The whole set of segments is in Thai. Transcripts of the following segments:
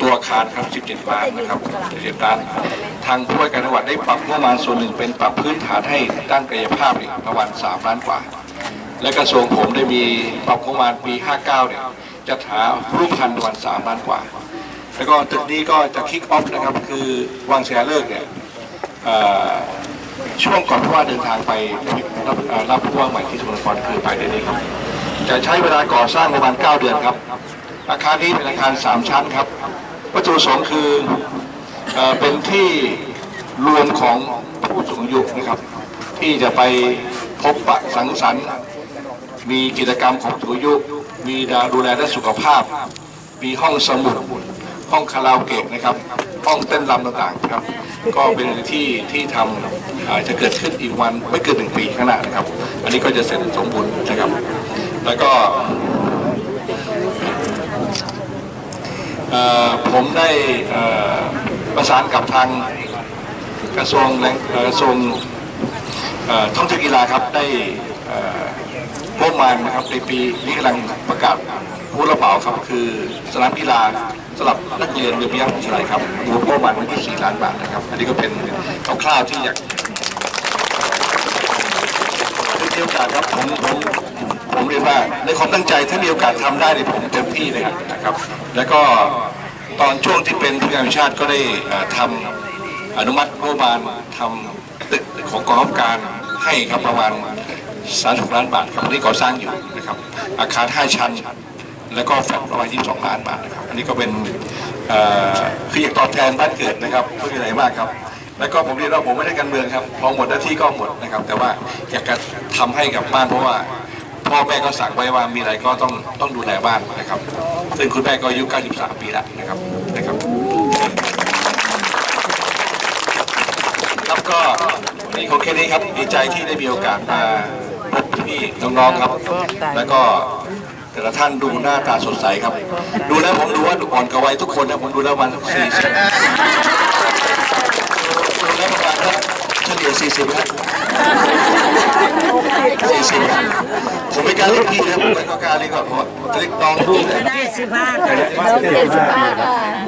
ตัวอาคารครับ 17 ล้านนะครับ17ล้าน ทางผู้ว่าการจังหวัดได้ปรับงบประมาณส่วนหนึ่งเป็นปรับพื้นฐานให้ด้านกายภาพอีกประมาณ 3 ล้านกว่า และกระทรวงผมได้มีปรับงบประมาณปี 59 เนี่ยจะหารูปพันธ์ประมาณ 3 ล้านกว่า แล้วก็ตึกนี้ก็จะคิกออฟนะครับ คือวางเสียเลิกเนี่ยช่วงก่อนผู้ว่าเดินทางไปรับรับผู้ว่าใหม่ที่สมุทรสาครคือไปเดือนนี้ครับ จะใช้เวลาก่อสร้างประมาณ 9 เดือนครับ อาคารนี้เป็นอาคาร3ชั้นครับ วัตถุประสงค์คือเออเป็นที่รวมของผู้สูงอายุนะครับ ที่จะไปพบปะสังสรรค์ มีกิจกรรมของผู้สูงอายุ มีดูแลด้านสุขภาพ มีห้องสมุดห้องคาราโอเกะนะครับ ห้องเต้นรำต่างๆครับ ก็เป็นที่ที่ทำอ่าจะเกิดขึ้นอีกวันไม่เกินหนึ่งปีข้างหน้านะครับ อันนี้ก็จะเสร็จสมบูรณ์นะครับ แล้วก็ เอ่อ ผมได้ประสานกับทางกระทรวงแรงกระทรวงท่องเที่ยวกีฬาครับได้เอ่องบประมาณนะครับในปีนี้กำลังประกาศผู้รับเหมาครับคือสนามกีฬาสำหรับนักเรียนเรือพยาวิทยาลัยครับงบประมาณวันที่4ล้านบาทนะครับ อันนี้ก็เป็นคร่าวๆที่อยาก ได้ มีโอกาสครับผมผมผมเรียนว่าในความตั้งใจถ้ามีโอกาสทำได้เนี่ยผมเต็มที่เลยครับนะครับ แล้วก็ตอนช่วงที่เป็นผู้การชาติก็ได้เอ่อทำอนุมัติงบประมาณทำตึกของกองทัพการให้ครับประมาณ36ล้านบาทครับอันนี้ก่อสร้างอยู่นะครับ อาคาร5ชั้น แล้วก็แฟลตประมาณ22ล้านบาทนะครับ อันนี้ก็เป็นคืออยากตอบแทนบ้านเกิดนะครับไม่มีอะไรมากครับ แล้วก็ผมเรียนว่าผมไม่ได้การเมืองครับพอหมดหน้าที่ก็หมดนะครับ แต่ว่าอยากจะทำให้กับบ้านเพราะว่าพ่อแม่ก็สั่งไว้ว่ามีอะไรก็ต้องต้องดูแลบ้านนะครับ ซึ่งคุณแม่ก็อายุ 93 ปีแล้วนะครับนะครับครับก็มีคนแค่นี้ครับดีใจที่ได้มีโอกาสมาพบพี่น้องๆครับ แล้วก็แต่ละท่านดูหน้าตาสดใสครับ ดูแล้วผมดูว่าอ่อนกว่าวัยทุกคนนะผมดูแล้วมันสี่สิบดูแล้วประมาณสัก เฉลี่ยสี่สิบครับสี่สิบผมไม่กล้าเรียกพี่นะผมไม่กล้าเรียกก่อนเพราะจะเรียกน้องพี่นะเจ็ดสิบห้า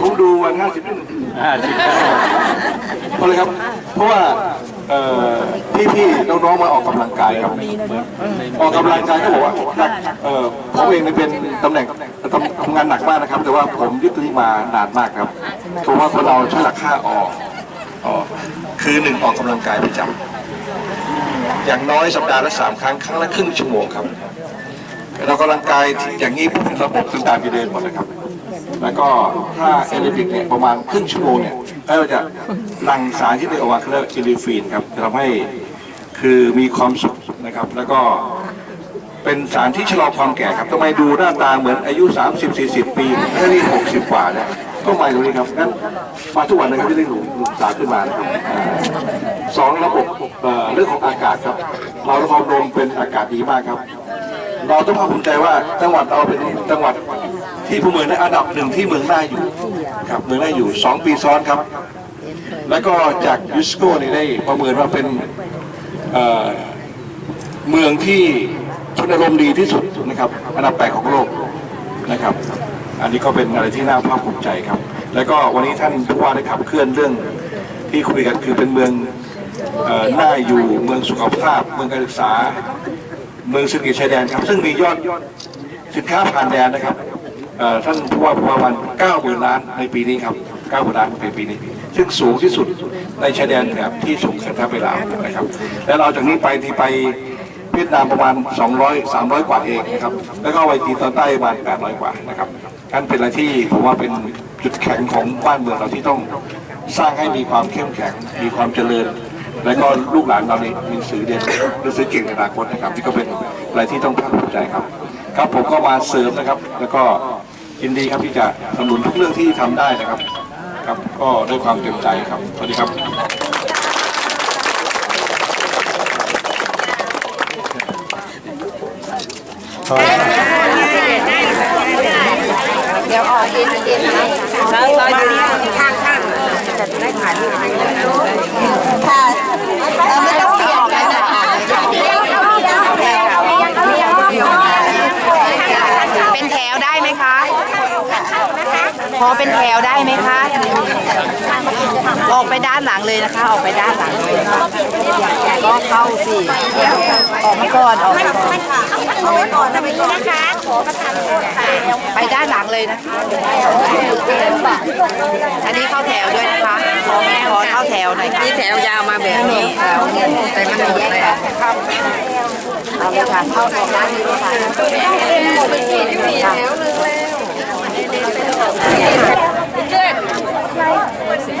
ผมดูวันห้าสิบเพราะอะไรครับ เพราะว่าเอ่อพี่ๆน้องๆมาออกกำลังกายครับออกกำลังกายก็บอกว่าหนักเอ่อผมเองเนี่ยเป็นตำแหน่งทำทำงานหนักมากนะครับ แต่ว่าผมยึดตัวนี้มานานมากครับเพราะว่าคนเราใช้หลักค่าออก ออก คือหนึ่งออกกำลังกายประจำอย่างน้อยสัปดาห์ละสามครั้ง ครั้งละครึ่งชั่วโมงครับ เรากำลังกายที่อย่างนี้ปุ๊บระบบต่างๆจะเดินหมดนะครับ แล้วก็ถ้าเอลิฟิกเนี่ยประมาณครึ่งชั่วโมงเนี่ยก็จะหลั่งสารที่เรียกว่าเรียกอิลิฟีนครับจะทำให้คือมีความสุขนะครับ แล้วก็เป็นสารที่ชะลอความแก่ครับทำไมดูหน้าตาเหมือนอายุ 30 40 ปีแค่นี้60 กว่าเนี่ย ก็มาตรงนี้ครับงั้นมาทุกวันนะครับที่ได้หลุมหลุมสาขึ้นมานะครับสองระบบเรื่องของอากาศครับ เราละครดมเป็นอากาศดีมากครับ เราต้องภาคภูมิใจว่าจังหวัดเราเป็นจังหวัดที่ผู้เมืองในอันดับหนึ่งที่เมืองน่าอยู่ครับเมืองน่าอยู่สองปีซ้อนครับ แล้วก็จากยูสโกนี่ได้ประเมินว่าเป็นเมืองที่ชนอารมณ์ดีที่สุดนะครับ อันดับแปดของโลกนะครับ อันนี้ก็เป็นอะไรที่น่าภาคภูมิใจครับ แล้วก็วันนี้ท่านผู้ว่าได้ขับเคลื่อนเรื่องที่คุยกันคือเป็นเมืองออน่าอยู่เมืองสุขภาพ เมืองการศึกษา เมืองเศรษฐกิจชายแดนครับ ซึ่งมียอดสินค้าผ่านแดนนะครับท่านผู้ว่าประมาณ9หมื่นล้านในปีนี้ครับ9หมื่นล้านในปีนี้ ซึ่งสูงที่สุดในชายแดนแถบที่ส่งสินค้าไปลาวนะครับ และเราจากนี้ไปที่ไปเวียดนามประมาณ 200 300 กว่าเองนะครับ แล้วก็ไปจีนตอนใต้ประมาณ 800 กว่านะครับ นั่นเป็นอะไรที่ผมว่าเป็นจุดแข็งของบ้านเมืองเราที่ต้องสร้างให้มีความเข้มแข็ง มีความเจริญ แล้วก็ลูกหลานเราเนี่ยมีสื่อเรียนหนังสือเก่งในอนาคตนะครับนี่ก็เป็นอะไรที่ต้องภาคภูมิใจครับ ครับผมก็มาเสริมนะครับ แล้วก็ยินดีครับที่จะสนับสนุนทุกเรื่องที่ทำได้นะครับ ครับก็ด้วยความเต็มใจครับสวัสดีครับเดี๋ยวออกเย็นเย็นนะแล้วซอยอยู่ข้างข้างจะได้ถ่ายรูปค่ะไม่ต้องเปลี่ยนกันนะคะ เป็นแถวได้ไหมคะพอเป็นแถวได้ไหมคะ ออกไปด้านหลังเลยนะคะ ออกไปด้านหลังเลยนะคะก็เข้าสิออกมาก่อนออกมาก่อนเอาไว้ก่อนนะไปก่อนนะคะขอประทานโทษค่ะไปด้านหลังเลยนะคะอันนี้เข้าแถวด้วยนะคะขอขอเข้าแถวหน่อยค่ะนี่แถวยาวมาแบบนี้แถวแต่มันหมดเลยอะเอาเลยค่ะ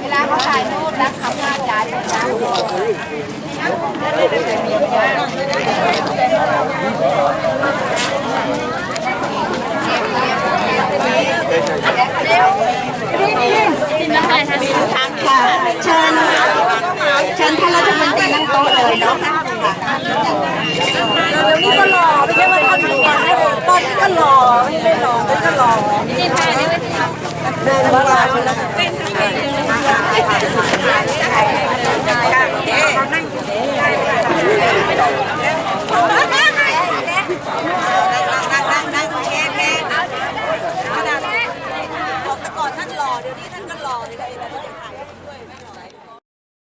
เวลาเขาถ่ายรูปแล้วเขาหน้าจาน ค่ะเชิญเชิญท่านรัฐมนตรีนั่งโต๊ะเลยเนาะนี่ก็หล่อไม่ใช่ว่าท่านหล่อนะตอนนี้ก็หล่อไม่ได้หล่อไม่ก็หล่อนี่ถ่ายได้ไหมเดินมาคนะ